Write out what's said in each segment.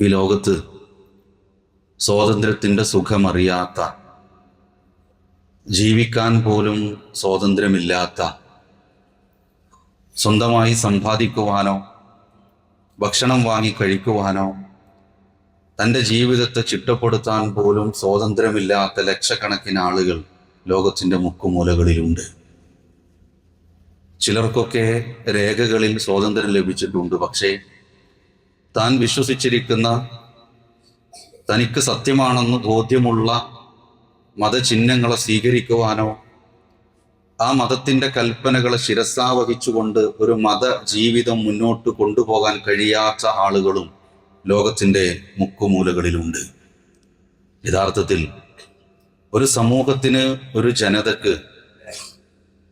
ഈ ലോകത്ത് സ്വാതന്ത്ര്യത്തിന്റെ സുഖമറിയാത്ത ജീവിക്കാൻ പോലും സ്വാതന്ത്ര്യമില്ലാത്ത സ്വന്തമായി സമ്പാദിക്കുവാനോ ഭക്ഷണം വാങ്ങി കഴിക്കുവാനോ തന്റെ ജീവിതത്തെ ചിട്ടപ്പെടുത്താൻ പോലും സ്വാതന്ത്ര്യമില്ലാത്ത ലക്ഷക്കണക്കിന് ആളുകൾ ലോകത്തിന്റെ മുക്കുമൂലകളിലുണ്ട്. ചിലർക്കൊക്കെ രേഖകളിൽ സ്വാതന്ത്ര്യം ലഭിച്ചിട്ടുണ്ട് പക്ഷേ താൻ വിശ്വസിച്ചിരിക്കുന്ന തനിക്ക് സത്യമാണെന്ന് ബോധ്യമുള്ള മതചിഹ്നങ്ങളെ സ്വീകരിക്കുവാനോ ആ മതത്തിന്റെ കൽപ്പനകളെ ശിരസാവഹിച്ചുകൊണ്ട് ഒരു മത ജീവിതം മുന്നോട്ട് കൊണ്ടുപോകാൻ കഴിയാത്ത ആളുകളും ലോകത്തിന്റെ മുക്കുമൂലകളിലുണ്ട്. യഥാർത്ഥത്തിൽ ഒരു സമൂഹത്തിന് ഒരു ജനതക്ക്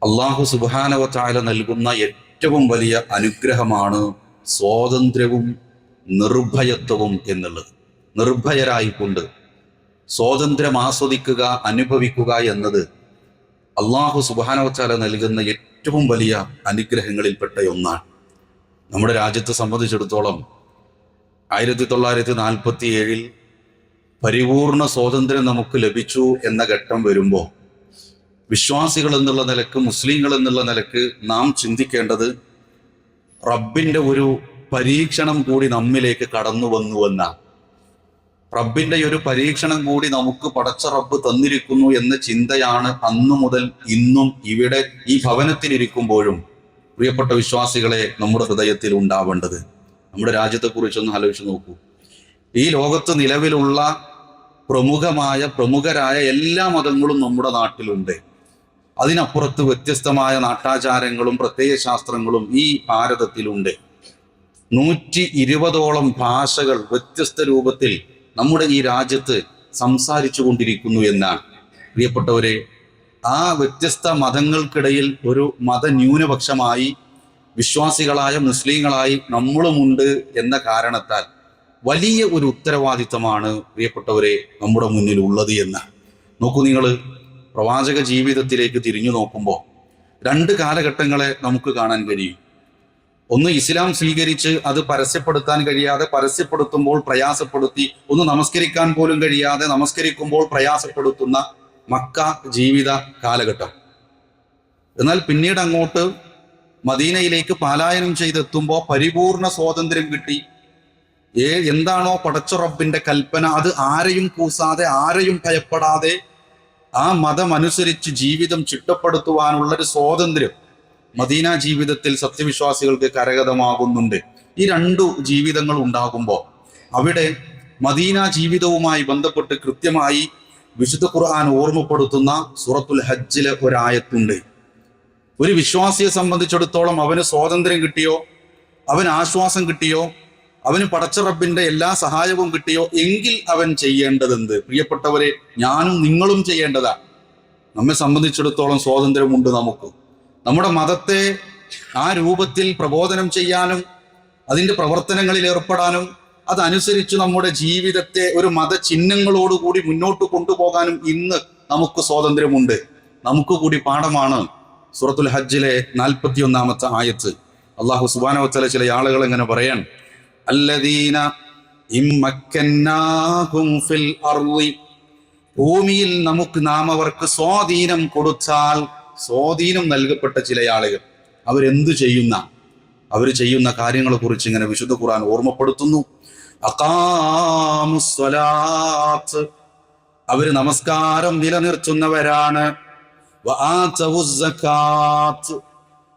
അള്ളാഹു സുബാനവത്തായ നൽകുന്ന ഏറ്റവും വലിയ അനുഗ്രഹമാണ് സ്വാതന്ത്ര്യവും നിർഭയത്വവും എന്നുള്ളത്. നിർഭയരായിക്കൊണ്ട് സ്വാതന്ത്ര്യം ആസ്വദിക്കുക അനുഭവിക്കുക എന്നത് അള്ളാഹു സുബാനവച്ചാല നൽകുന്ന ഏറ്റവും വലിയ അനുഗ്രഹങ്ങളിൽപ്പെട്ട ഒന്നാണ്. നമ്മുടെ രാജ്യത്തെ സംബന്ധിച്ചിടത്തോളം ആയിരത്തി തൊള്ളായിരത്തി നാൽപ്പത്തി ഏഴിൽ പരിപൂർണ സ്വാതന്ത്ര്യം നമുക്ക് ലഭിച്ചു എന്ന ഘട്ടം വരുമ്പോൾ വിശ്വാസികൾ എന്നുള്ള നിലയ്ക്ക് മുസ്ലിങ്ങൾ എന്നുള്ള നിലയ്ക്ക് നാം ചിന്തിക്കേണ്ടത് റബ്ബിന്റെ ഒരു പരീക്ഷണം കൂടി നമ്മിലേക്ക് കടന്നു വന്നുവെന്നാണ് റബ്ബിന്റെ ഒരു പരീക്ഷണം കൂടി നമുക്ക് പടച്ച റബ്ബ് തന്നിരിക്കുന്നു എന്ന ചിന്തയാണ് അന്നു മുതൽ ഇന്നും ഇവിടെ ഈ ഭവനത്തിലിരിക്കുമ്പോഴും പ്രിയപ്പെട്ട വിശ്വാസികളെ നമ്മുടെ ഹൃദയത്തിൽ ഉണ്ടാവേണ്ടത്. നമ്മുടെ രാജ്യത്തെക്കുറിച്ചൊന്ന് ആലോചിച്ച് നോക്കൂ. ഈ ലോകത്ത് നിലവിലുള്ള പ്രമുഖമായ പ്രമുഖരായ എല്ലാ മതങ്ങളും നമ്മുടെ നാട്ടിലുണ്ട്. അതിനപ്പുറത്ത് വ്യത്യസ്തമായ നാട്ടാചാരങ്ങളും പ്രത്യയ ശാസ്ത്രങ്ങളും ഈ ഭാരതത്തിലുണ്ട്. നൂറ്റി ഇരുപതോളം ഭാഷകൾ വ്യത്യസ്ത രൂപത്തിൽ നമ്മുടെ ഈ രാജ്യത്ത് സംസാരിച്ചു കൊണ്ടിരിക്കുന്നു എന്നാണ്. പ്രിയപ്പെട്ടവരെ ആ വ്യത്യസ്ത മതങ്ങൾക്കിടയിൽ ഒരു മതന്യൂനപക്ഷമായി വിശ്വാസികളായ മുസ്ലിങ്ങളായി നമ്മളുമുണ്ട് എന്ന കാരണത്താൽ വലിയ ഒരു ഉത്തരവാദിത്തമാണ് പ്രിയപ്പെട്ടവരെ നമ്മുടെ മുന്നിൽ ഉള്ളത് എന്ന്. നോക്കൂ നിങ്ങൾ പ്രവാചക ജീവിതത്തിലേക്ക് തിരിഞ്ഞു നോക്കുമ്പോൾ രണ്ട് കാലഘട്ടങ്ങളെ നമുക്ക് കാണാൻ കഴിയും. ഒന്ന് ഇസ്ലാം സ്വീകരിച്ച് അത് പരസ്യപ്പെടുത്താൻ കഴിയാതെ പരസ്യപ്പെടുത്തുമ്പോൾ പ്രയാസപ്പെടുത്തി ഒന്ന് നമസ്കരിക്കാൻ പോലും കഴിയാതെ നമസ്കരിക്കുമ്പോൾ പ്രയാസപ്പെടുത്തുന്ന മക്ക ജീവിത കാലഘട്ടം. എന്നാൽ പിന്നീട് അങ്ങോട്ട് മദീനയിലേക്ക് പലായനം ചെയ്തെത്തുമ്പോൾ പരിപൂർണ സ്വാതന്ത്ര്യം കിട്ടി. ഏ എന്താണോ പടച്ചുറപ്പിന്റെ കൽപ്പന അത് ആരെയും കൂസാതെ ആരെയും ഭയപ്പെടാതെ ആ മതം അനുസരിച്ച് ജീവിതം ചിട്ടപ്പെടുത്തുവാനുള്ള ഒരു സ്വാതന്ത്ര്യം. മദീന ജീവിതത്തിൽ സത്യവിശ്വാസികൾക്ക് കരഗതമാകുന്നുണ്ട്. ഈ രണ്ടു ജീവിതങ്ങൾ ഉണ്ടാകുമ്പോൾ അവിടെ മദീന ജീവിതവുമായി ബന്ധപ്പെട്ട് കൃത്യമായി വിശുദ്ധ ഖുർആൻ ഓർമ്മപ്പെടുത്തുന്ന സൂറത്തുൽ ഹജ്ജിലെ ഒരായത്തുണ്ട്. ഒരു വിശ്വാസിയെ സംബന്ധിച്ചിടത്തോളം അവന് സ്വാതന്ത്ര്യം കിട്ടിയോ? അവന് ആശ്വാസം കിട്ടിയോ? അവന് പടച്ച റബ്ബിന്റെ എല്ലാ സഹായവും കിട്ടിയോ? എങ്കിൽ അവൻ ചെയ്യേണ്ടതെന്ത്? പ്രിയപ്പെട്ടവരെ ഞാനും നിങ്ങളും ചെയ്യേണ്ടതാ. നമ്മെ സംബന്ധിച്ചിടത്തോളം സ്വാതന്ത്ര്യമുണ്ട് നമുക്ക്. നമ്മുടെ മതത്തെ ആ രൂപത്തിൽ പ്രബോധനം ചെയ്യാനും അതിന്റെ പ്രവർത്തനങ്ങളിൽ ഏർപ്പെടാനും അതനുസരിച്ച് നമ്മുടെ ജീവിതത്തെ ഒരു മതചിഹ്നങ്ങളോടുകൂടി മുന്നോട്ട് കൊണ്ടുപോകാനും ഇന്ന് നമുക്ക് സ്വാതന്ത്ര്യമുണ്ട്. നമുക്ക് കൂടി പാഠമാണ് സൂറത്തുൽ ഹജ്ജിലെ നാൽപ്പത്തി ഒന്നാമത്തെ ആയത്ത് അള്ളാഹു സുബാനവത്തല ചില ആളുകൾ എങ്ങനെ പറയാൻ അല്ലദീന ഭൂമിയിൽ നമുക്ക് നാം അവർക്ക് സ്വാധീനം കൊടുത്താൽ സ്വാധീനം നൽകപ്പെട്ട ചില ആളുകൾ അവരെന്തു ചെയ്യുന്ന അവർ ചെയ്യുന്ന കാര്യങ്ങളെ കുറിച്ച് ഇങ്ങനെ വിശുദ്ധ ഖുർആൻ ഓർമ്മപ്പെടുത്തുന്നു. അവർ നമസ്കാരം നിലനിർത്തുന്നവരാണ്.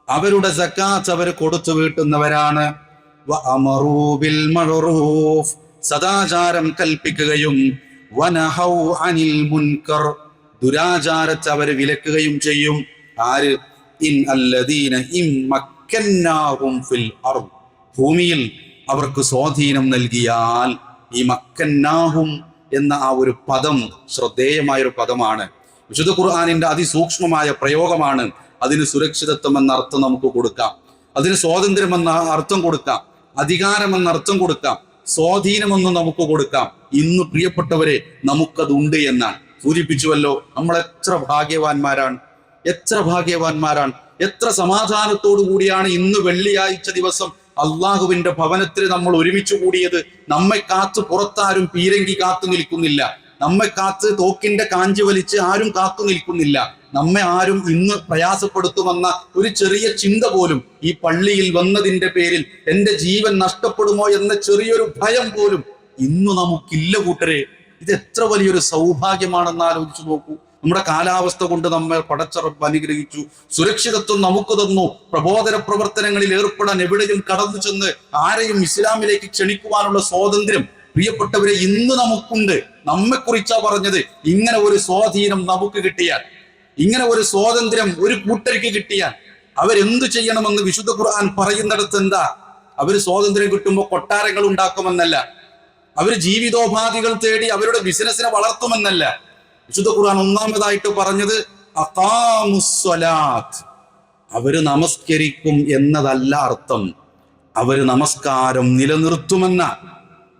അവരുടെ സക്കാത്ത് അവർ കൊടുത്തു വീട്ടുന്നവരാണ്. സദാചാരം കൽപ്പിക്കുകയും വനഹൗ അനിൽ മുൻകർ ദുരാചാരത്തെ അവരെ വിലക്കുകയും ചെയ്യും. ആര്? ഇൻ അല്ലദീന ഇമ്മക്കന്നാഹും ഫിൽ അർ ഭൂമിയിൽ അവർക്ക് സ്വാധീനം നൽകിയാൽ ഈ മക്കന്നാഹും എന്ന ആ ഒരു പദം ശ്രദ്ധേയമായ ഒരു പദമാണ്. വിശുദ്ധ ഖുർആാനിന്റെ അതിസൂക്ഷ്മമായ പ്രയോഗമാണ്. അതിന് സുരക്ഷിതത്വം എന്ന അർത്ഥം നമുക്ക് കൊടുക്കാം. അതിന് സ്വാതന്ത്ര്യം എന്ന അർത്ഥം കൊടുക്കാം. അധികാരം എന്ന അർത്ഥം കൊടുക്കാം. സ്വാധീനമെന്ന് നമുക്ക് കൊടുക്കാം. ഇന്ന് പ്രിയപ്പെട്ടവരെ നമുക്കതുണ്ട് എന്നാണ്. സൂചിപ്പിച്ചുവല്ലോ നമ്മൾ എത്ര ഭാഗ്യവാന്മാരാണ്. എത്ര ഭാഗ്യവാന്മാരാണ്. എത്ര സമാധാനത്തോടു കൂടിയാണ് ഇന്ന് വെള്ളിയാഴ്ച ദിവസം അള്ളാഹുവിന്റെ ഭവനത്തിൽ നമ്മൾ ഒരുമിച്ച് കൂടിയത്. നമ്മെ കാത്ത് പുറത്താരും പീരങ്കി കാത്തു നിൽക്കുന്നില്ല. നമ്മെ കാത്ത് തോക്കിന്റെ കാഞ്ചി വലിച്ച് ആരും കാത്തു നിൽക്കുന്നില്ല. നമ്മെ ആരും ഇന്ന് പ്രയാസപ്പെടുത്തുമെന്ന ഒരു ചെറിയ ചിന്ത പോലും ഈ പള്ളിയിൽ വന്നതിന്റെ പേരിൽ എന്റെ ജീവൻ നഷ്ടപ്പെടുമോ എന്ന ചെറിയൊരു ഭയം പോലും ഇന്ന് നമുക്കില്ല കൂട്ടരെ. ഇത് എത്ര വലിയൊരു സൗഭാഗ്യമാണെന്ന് ആലോചിച്ചു നോക്കൂ. നമ്മുടെ കാലാവസ്ഥ കൊണ്ട് നമ്മൾ പടച്ചറപ്പ് അനുഗ്രഹിച്ചു. സുരക്ഷിതത്വം നമുക്ക് തന്നു. പ്രബോധന പ്രവർത്തനങ്ങളിൽ ഏർപ്പെടാൻ എവിടെയും കടന്നു ചെന്ന് ആരെയും ഇസ്ലാമിലേക്ക് ക്ഷണിക്കുവാനുള്ള സ്വാതന്ത്ര്യം പ്രിയപ്പെട്ടവരെ ഇന്ന് നമുക്കുണ്ട്. നമ്മെ കുറിച്ചാ പറഞ്ഞത്. ഇങ്ങനെ ഒരു സ്വാധീനം നമുക്ക് കിട്ടിയാൽ ഇങ്ങനെ ഒരു സ്വാതന്ത്ര്യം ഒരു കൂട്ടർക്ക് കിട്ടിയാൽ അവരെന്തു ചെയ്യണമെന്ന് വിശുദ്ധ ഖുർആൻ പറയുന്നിടത്ത് എന്താ അവർ സ്വാതന്ത്ര്യം കിട്ടുമ്പോൾ കൊട്ടാരങ്ങൾ ഉണ്ടാക്കുമെന്നല്ല. അവർ ജീവിതോപാധികൾ തേടി അവരുടെ ബിസിനസ്സിനെ വളർത്തുമെന്നല്ല. വിശുദ്ധ ഖുർആൻ ഒന്നാമതായിട്ട് പറഞ്ഞത് അഖാമുസ്വലാത്ത് അവർ നമസ്കരിക്കും എന്നതല്ല അർത്ഥം. അവർ നമസ്കാരം നിലനിർത്തുമെന്ന.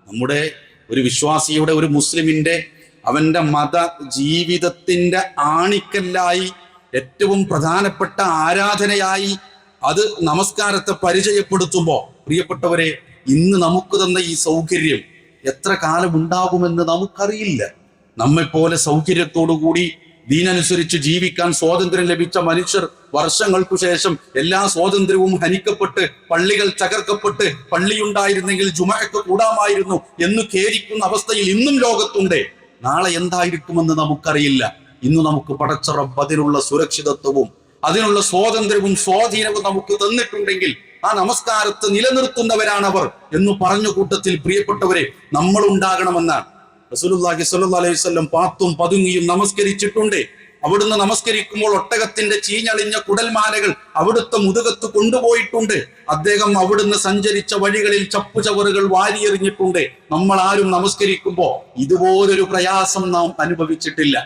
നമ്മുടെ ഒരു വിശ്വാസിയുടെ ഒരു മുസ്ലിമിന്റെ അവന്റെ മത ജീവിതത്തിന്റെ ആണിക്കല്ലായി ഏറ്റവും പ്രധാനപ്പെട്ട ആരാധനയായി അത് നമസ്കാരത്തെ പരിചയപ്പെടുത്തുമ്പോ പ്രിയപ്പെട്ടവരെ ഇന്ന് നമുക്ക് തന്ന ഈ സൗകര്യം എത്ര കാലം ഉണ്ടാകുമെന്ന് നമുക്കറിയില്ല. നമ്മെപ്പോലെ സൗകര്യത്തോടുകൂടി ദീനനുസരിച്ച് ജീവിക്കാൻ സ്വാതന്ത്ര്യം ലഭിച്ച മനുഷ്യർ വർഷങ്ങൾക്കു ശേഷം എല്ലാ സ്വാതന്ത്ര്യവും ഹനിക്കപ്പെട്ട് പള്ളികൾ തകർക്കപ്പെട്ട് പള്ളിയുണ്ടായിരുന്നെങ്കിൽ ജുമഴക്ക് കൂടാമായിരുന്നു എന്ന് ഖേദിക്കുന്ന അവസ്ഥയിൽ ഇന്നും ലോകത്തുണ്ട്. നാളെ എന്തായിരിക്കുമെന്ന് നമുക്കറിയില്ല. ഇന്ന് നമുക്ക് പടച്ചറബ് അതിനുള്ള സുരക്ഷിതത്വവും അതിനുള്ള സ്വാതന്ത്ര്യവും സ്വാധീനവും നമുക്ക് തന്നിട്ടുണ്ടെങ്കിൽ ആ നമസ്കാരത്തെ നിലനിർത്തുന്നവരാണവർ എന്ന് പറഞ്ഞ കൂട്ടത്തിൽ പ്രിയപ്പെട്ടവരെ നമ്മൾ ഉണ്ടാകണമെന്നാണ് റസൂലുള്ളാഹി സ്വല്ലല്ലാഹു അലൈഹി വസല്ലം പാത്തും പതുങ്ങിയും നമസ്കരിച്ചിട്ടുണ്ട്. അവിടുന്ന് നമസ്കരിക്കുമ്പോൾ ഒട്ടകത്തിന്റെ ചീഞ്ഞളിഞ്ഞ കുടൽമാലകൾ അവിടുത്തെ മുതുകത്ത് കൊണ്ടുപോയിട്ടുണ്ട്. അദ്ദേഹം അവിടുന്ന് സഞ്ചരിച്ച വഴികളിൽ ചപ്പുചവറുകൾ വാരിയെറിഞ്ഞിട്ടുണ്ട്. നമ്മൾ ആരും നമസ്കരിക്കുമ്പോൾ ഇതുപോലൊരു പ്രയാസം നാം അനുഭവിച്ചിട്ടില്ല.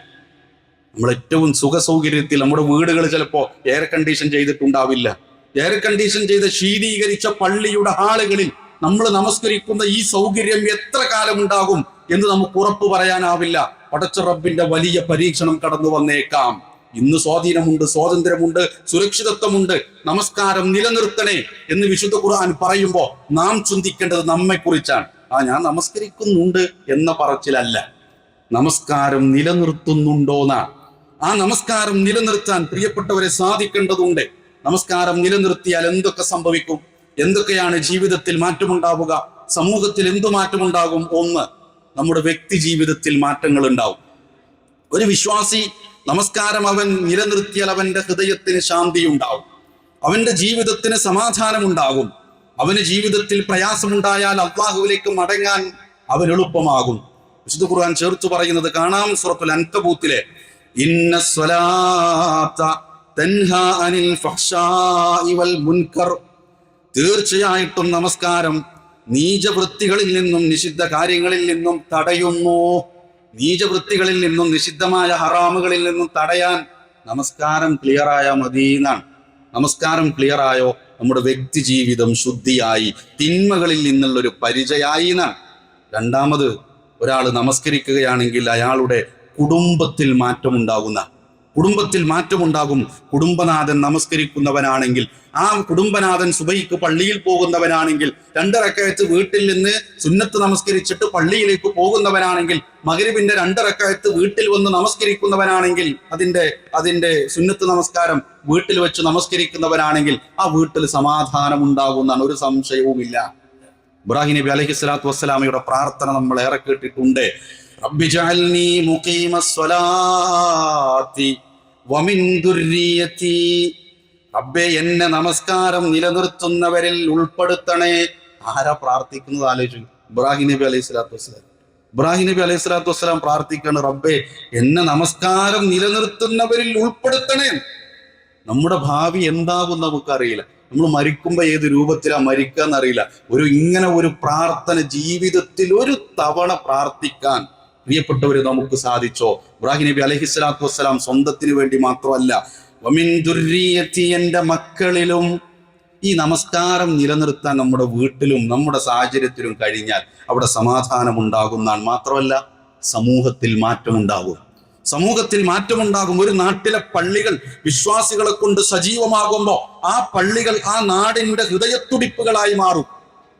നമ്മൾ ഏറ്റവും സുഖസൗകര്യത്തിൽ നമ്മുടെ വീടുകൾ ചിലപ്പോൾ എയർ കണ്ടീഷൻ ചെയ്തിട്ടുണ്ടാവില്ല. എയർ കണ്ടീഷൻ ചെയ്ത ശീതീകരിച്ച പള്ളിയുടെ ഹാളുകളിൽ നമ്മൾ നമസ്കരിക്കുന്ന ഈ സൗകര്യം എത്ര കാലം ഉണ്ടാകും എന്ന് നമുക്ക് ഉറപ്പ് പറയാനാവില്ല. പടച്ച റബ്ബിന്റെ വലിയ പരീക്ഷണം കടന്നു വന്നേക്കാം. ഇന്ന് സ്വാധീനമുണ്ട് സ്വാതന്ത്ര്യമുണ്ട് സുരക്ഷിതത്വമുണ്ട്. നമസ്കാരം നിലനിർത്തണേ എന്ന് വിശുദ്ധ ഖുർആൻ പറയുമ്പോൾ നാം ചിന്തിക്കേണ്ടത് നമ്മെ കുറിച്ചാണ് ആ ഞാൻ നമസ്കരിക്കുന്നുണ്ട് എന്ന പറച്ചിലല്ല. നമസ്കാരം നിലനിർത്തുന്നുണ്ടോന്നാണ്. ആ നമസ്കാരം നിലനിർത്താൻ പ്രിയപ്പെട്ടവരെ സാധിക്കേണ്ടതുണ്ട്. നമസ്കാരം. നിലനിർത്തിയാൽ എന്തൊക്കെ സംഭവിക്കും? എന്തൊക്കെയാണ് ജീവിതത്തിൽ മാറ്റമുണ്ടാവുക? സമൂഹത്തിൽ എന്തു മാറ്റമുണ്ടാകും? ഒന്ന് നമ്മുടെ വ്യക്തി ജീവിതത്തിൽ മാറ്റങ്ങൾ ഉണ്ടാവും. ഒരു വിശ്വാസി നമസ്കാരം അവൻ നിലനിർത്തിയാൽ അവന്റെ ഹൃദയത്തിന് ശാന്തി ഉണ്ടാവും അവന്റെ ജീവിതത്തിന് സമാധാനമുണ്ടാകും. അവന് ജീവിതത്തിൽ പ്രയാസമുണ്ടായാൽ അള്ളാഹുവിലേക്ക് മടങ്ങാൻ അവൻ എളുപ്പമാകും. വിശുദ്ധ ഖുർആൻ ചേർത്ത് പറയുന്നത് കാണാം സുറത്തുൽ അൻകബൂത്തിലെ ഇന്ന സ്വലാത്ത തീർച്ചയായിട്ടും നമസ്കാരം. നീചവൃത്തികളിൽ നിന്നും നിഷിദ്ധ കാര്യങ്ങളിൽ നിന്നും തടയുന്നു. നീചവൃത്തികളിൽ നിന്നും നിഷിദ്ധമായ ഹറാമുകളിൽ നിന്നും തടയാൻ നമസ്കാരം ക്ലിയർ ആയ മതി എന്നാണ്. നമസ്കാരം ക്ലിയർ ആയോ? നമ്മുടെ വ്യക്തി ജീവിതം ശുദ്ധിയായി തിന്മകളിൽ നിന്നുള്ളൊരു പരിചയായി എന്നാണ്. രണ്ടാമത് ഒരാൾ നമസ്കരിക്കുകയാണെങ്കിൽ അയാളുടെ കുടുംബത്തിൽ മാറ്റമുണ്ടാകുന്ന കുടുംബത്തിൽ മാറ്റമുണ്ടാകും. കുടുംബനാഥൻ നമസ്കരിക്കുന്നവനാണെങ്കിൽ ആ കുടുംബനാഥൻ സുബൈക്ക് പള്ളിയിൽ പോകുന്നവനാണെങ്കിൽ രണ്ടിറക്കയത്ത് വീട്ടിൽ നിന്ന് സുന്നത്ത് നമസ്കരിച്ചിട്ട് പള്ളിയിലേക്ക് പോകുന്നവനാണെങ്കിൽ മകരിവിന്റെ രണ്ടിറക്കയത്ത് വീട്ടിൽ വന്ന് നമസ്കരിക്കുന്നവനാണെങ്കിൽ അതിന്റെ അതിന്റെ സുന്നത്ത് നമസ്കാരം വീട്ടിൽ വെച്ച് നമസ്കരിക്കുന്നവനാണെങ്കിൽ ആ വീട്ടിൽ സമാധാനം ഉണ്ടാകുന്നതാണ് ഒരു സംശയവുമില്ല. ഇബ്രാഹിം നബി അലൈഹി സ്വലാത്തു വസ്സലാമയുടെ പ്രാർത്ഥന നമ്മൾ ഏറെ കേട്ടിട്ടുണ്ട്. റബ്ബേ എന്നെ നമസ്കാരം നിലനിർത്തുന്നവരിൽ ഉൾപ്പെടുത്തണേ. ആരാ പ്രാർത്ഥിക്കുന്നത്? ആലോചിച്ചു. ഇബ്രാഹിം നബി അലൈഹി സ്വലാത്തു വസ്സലാം. ഇബ്രാഹിം നബി അലൈഹി സ്വലാത്തു വസ്സലാം പ്രാർത്ഥിക്കാണ് റബ്ബെ എന്നെ നമസ്കാരം നിലനിർത്തുന്നവരിൽ ഉൾപ്പെടുത്തണേ. നമ്മുടെ ഭാവി എന്താകും നമുക്കറിയില്ല. നമ്മൾ മരിക്കുമ്പോൾ ഏത് രൂപത്തിലാ മരിക്കുക എന്നറിയില്ല ഒരു ഇങ്ങനെ ഒരു പ്രാർത്ഥന ജീവിതത്തിൽ ഒരു തവണ പ്രാർത്ഥിക്കാൻ പ്രിയപ്പെട്ടവര് നമുക്ക് സാധിച്ചോ? ഇബ്രാഹിം നബി അലഹി സ്വലാത്തു വസ്സലാം സ്വന്തത്തിന് വേണ്ടി മാത്രമല്ല എന്റെ മക്കളിലും ഈ നമസ്കാരം നിലനിർത്താൻ നമ്മുടെ വീട്ടിലും നമ്മുടെ സാഹചര്യത്തിലും കഴിഞ്ഞാൽ അവിടെ സമാധാനം ഉണ്ടാകുന്നതാണ് മാത്രമല്ല സമൂഹത്തിൽ മാറ്റമുണ്ടാകും. സമൂഹത്തിൽ മാറ്റമുണ്ടാകും. ഒരു നാട്ടിലെ പള്ളികൾ വിശ്വാസികളെ കൊണ്ട് സജീവമാകുമ്പോൾ ആ പള്ളികൾ ആ നാടിന്റെ ഹൃദയത്തുടിപ്പുകളായി മാറും.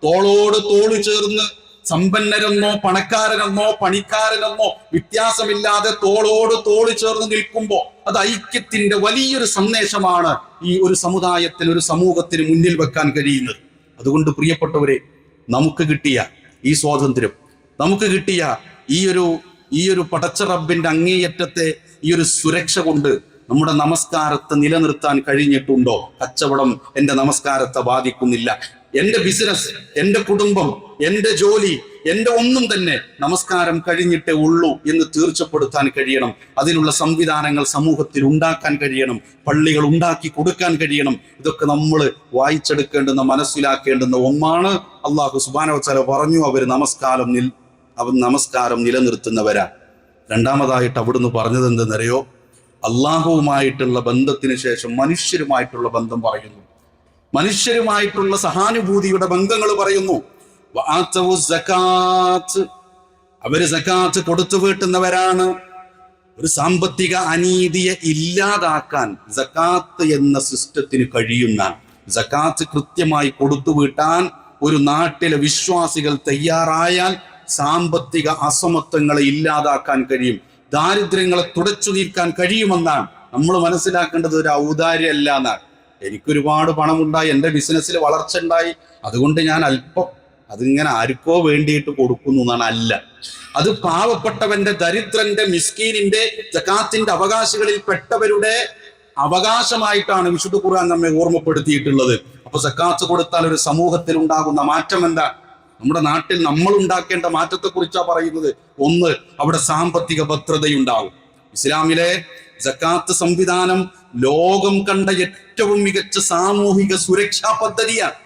തോളോട് തോൾ ചേർന്ന് സമ്പന്നരെന്നോ പണക്കാരനെന്നോ പണിക്കാരനെന്നോ വ്യത്യാസമില്ലാതെ തോളോട് തോൾ ചേർന്ന് നിൽക്കുമ്പോൾ അത് ഐക്യത്തിന്റെ വലിയൊരു സന്ദേശമാണ് ഈ ഒരു സമുദായത്തിന് ഒരു സമൂഹത്തിന് മുന്നിൽ വെക്കാൻ കഴിയുന്നത്. അതുകൊണ്ട് പ്രിയപ്പെട്ടവരെ നമുക്ക് കിട്ടിയ ഈ സ്വാതന്ത്ര്യം നമുക്ക് കിട്ടിയ ഈ ഒരു ഈ ഒരു പടച്ച റബ്ബിന്റെ അങ്ങേയറ്റത്തെ ഈ ഒരു സുരക്ഷ കൊണ്ട് നമ്മുടെ നമസ്കാരത്തെ നിലനിർത്താൻ കഴിഞ്ഞിട്ടുണ്ടോ? കച്ചവടം എന്റെ നമസ്കാരത്തെ ബാധിക്കുന്നില്ല. എന്റെ ബിസിനസ് എന്റെ കുടുംബം എന്റെ ജോലി എന്റെ ഒന്നും തന്നെ നമസ്കാരം കഴിഞ്ഞിട്ടേ ഉള്ളൂ എന്ന് തീർച്ചപ്പെടുത്താൻ കഴിയണം. അതിനുള്ള സംവിധാനങ്ങൾ സമൂഹത്തിൽ ഉണ്ടാക്കാൻ കഴിയണം. പള്ളികൾ ഉണ്ടാക്കി കൊടുക്കാൻ കഴിയണം. ഇതൊക്കെ നമ്മൾ വായിച്ചെടുക്കേണ്ടുന്ന മനസ്സിലാക്കേണ്ടുന്ന ഒന്നാണ് അള്ളാഹു സുബാനവച്ചാല പറഞ്ഞു അവർ നമസ്കാരം നിൽ അവൻ നമസ്കാരം നിലനിർത്തുന്നവരാ. രണ്ടാമതായിട്ട് അവിടുന്ന് പറഞ്ഞത് എന്തെന്നറിയോ അള്ളാഹുവുമായിട്ടുള്ള ബന്ധത്തിന് ശേഷം മനുഷ്യരുമായിട്ടുള്ള ബന്ധം പറയുന്നു. മനുഷ്യരുമായിട്ടുള്ള സഹാനുഭൂതിയുടെ ബന്ധങ്ങൾ പറയുന്നു. അവർ സക്കാത്ത് കൊടുത്തു വീട്ടുന്നവരാണ്. ഒരു സാമ്പത്തിക അനീതിയെ ഇല്ലാതാക്കാൻ സക്കാത്ത് എന്ന സിസ്റ്റത്തിന് കഴിയുന്ന സക്കാത്ത് കൃത്യമായി കൊടുത്തു വീട്ടാൻ ഒരു നാട്ടിലെ വിശ്വാസികൾ തയ്യാറായാൽ സാമ്പത്തിക അസമത്വങ്ങളെ ഇല്ലാതാക്കാൻ കഴിയും. ദാരിദ്ര്യങ്ങളെ തുടച്ചു നീക്കാൻ കഴിയുമെന്നാണ്. നമ്മൾ മനസ്സിലാക്കേണ്ടത് ഒരു ഔദാര്യമല്ല എന്നാണ്. എനിക്കൊരുപാട് പണമുണ്ടായി എന്റെ ബിസിനസ്സിൽ വളർച്ച ഉണ്ടായി അതുകൊണ്ട് ഞാൻ അല്പം അതിങ്ങനെ ആർക്കോ വേണ്ടിയിട്ട് കൊടുക്കുന്നു എന്നാണ് അല്ല. അത് പാവപ്പെട്ടവന്റെ ദരിദ്രന്റെ മിസ്കീനിന്റെ ജക്കാത്തിന്റെ അവകാശികളിൽ പെട്ടവരുടെ അവകാശമായിട്ടാണ് വിശുദ്ധ ഖുർആൻ നമ്മെ ഓർമ്മപ്പെടുത്തിയിട്ടുള്ളത്. അപ്പൊ സക്കാത്ത് കൊടുത്താൽ ഒരു സമൂഹത്തിൽ ഉണ്ടാകുന്ന മാറ്റം എന്താ? നമ്മുടെ നാട്ടിൽ നമ്മൾ ഉണ്ടാക്കേണ്ട മാറ്റത്തെ കുറിച്ചാണ് പറയുന്നത്. ഒന്ന് അവിടെ സാമ്പത്തിക ഭദ്രതയുണ്ടാകും ഇസ്ലാമിലെ ജക്കാത്ത് സംവിധാനം ലോകം കണ്ട ഏറ്റവും മികച്ച സാമൂഹിക സുരക്ഷാ പദ്ധതിയാണ്.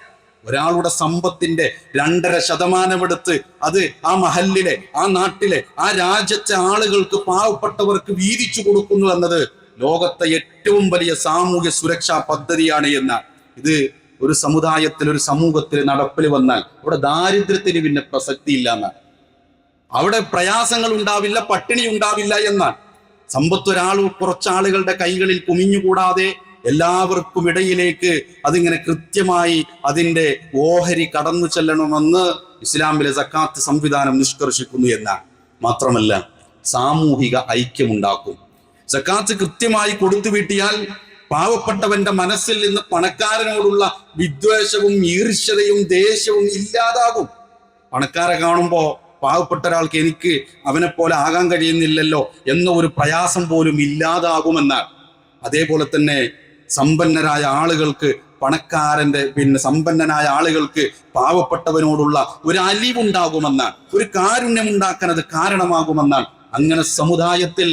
ഒരാളുടെ സമ്പത്തിന്റെ രണ്ടര ശതമാനം എടുത്ത് അത് ആ മഹല്ലിലെ ആ നാട്ടിലെ ആ രാജ്യത്തെ ആളുകൾക്ക് പാവപ്പെട്ടവർക്ക് വീതിച്ചു കൊടുക്കുന്നു എന്നത് ലോകത്തെ ഏറ്റവും വലിയ സാമൂഹ്യ സുരക്ഷാ പദ്ധതിയാണ് എന്ന ഇത് ഒരു സമുദായത്തിൽ ഒരു സമൂഹത്തിൽ നടപ്പിൽ വന്നാൽ അവിടെ ദാരിദ്ര്യത്തിന് പിന്നെ പ്രസക്തി ഇല്ല എന്നാണ്. അവിടെ പ്രയാസങ്ങൾ ഉണ്ടാവില്ല പട്ടിണി ഉണ്ടാവില്ല എന്നാണ്. സമ്പത്ത് ഒരാൾ കുറച്ചാളുകളുടെ കൈകളിൽ കുമിഞ്ഞുകൂടാതെ എല്ലാവർക്കും ഇടയിലേക്ക് അതിങ്ങനെ കൃത്യമായി അതിന്റെ ഓഹരി കടന്നു ചെല്ലണമെന്ന് ഇസ്ലാമിലെ സക്കാത്ത് സംവിധാനം നിഷ്കർഷിക്കുന്നു എന്നാണ്. മാത്രമല്ല സാമൂഹിക ഐക്യമുണ്ടാക്കും. സക്കാത്ത് കൃത്യമായി കൊടുത്തു വീട്ടിയാൽ പാവപ്പെട്ടവന്റെ മനസ്സിൽ നിന്ന് പണക്കാരനോടുള്ള വിദ്വേഷവും ഈർഷ്യതയും ദേഷ്യവും ഇല്ലാതാകും. പണക്കാരെ കാണുമ്പോ പാവപ്പെട്ട ഒരാൾക്ക് എനിക്ക് അവനെ പോലെ ആകാൻ കഴിയുന്നില്ലല്ലോ എന്ന ഒരു പ്രയാസം പോലും ഇല്ലാതാകുമെന്നാണ്. അതേപോലെ തന്നെ സമ്പന്നരായ ആളുകൾക്ക് പണക്കാരന്റെ പിന്നെ സമ്പന്നനായ ആളുകൾക്ക് പാവപ്പെട്ടവനോടുള്ള ഒരു അലിവുണ്ടാകുമെന്നാണ്. ഒരു കാരുണ്യം ഉണ്ടാക്കാൻ അത് കാരണമാകുമെന്നാണ്. അങ്ങനെ സമുദായത്തിൽ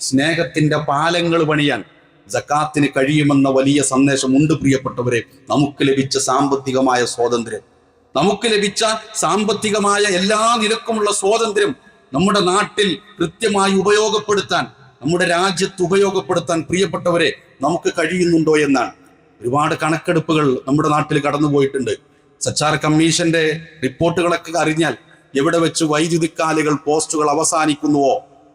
സ്നേഹത്തിന്റെ പാലങ്ങൾ പണിയാൻ ജക്കാത്തിന് കഴിയുമെന്ന വലിയ സന്ദേശം ഉണ്ട് പ്രിയപ്പെട്ടവരെ. നമുക്ക് ലഭിച്ച സാമ്പത്തികമായ സ്വാതന്ത്ര്യം. നമുക്ക് ലഭിച്ച സാമ്പത്തികമായ എല്ലാ നിലക്കുമുള്ള സ്വാതന്ത്ര്യം നമ്മുടെ നാട്ടിൽ കൃത്യമായി ഉപയോഗപ്പെടുത്താൻ നമ്മുടെ രാജ്യത്ത് ഉപയോഗപ്പെടുത്താൻ പ്രിയപ്പെട്ടവരെ നമുക്ക് കഴിയുന്നുണ്ടോ എന്നാണ്. ഒരുപാട് കണക്കെടുപ്പുകൾ നമ്മുടെ നാട്ടിൽ കടന്നുപോയിട്ടുണ്ട് സച്ചാർ കമ്മീഷന്റെ റിപ്പോർട്ടുകളൊക്കെ അറിഞ്ഞാൽ എവിടെ വെച്ച് വൈദ്യുതിക്കാലുകൾ പോസ്റ്റുകൾ അവസാനിക്കുന്നുവോ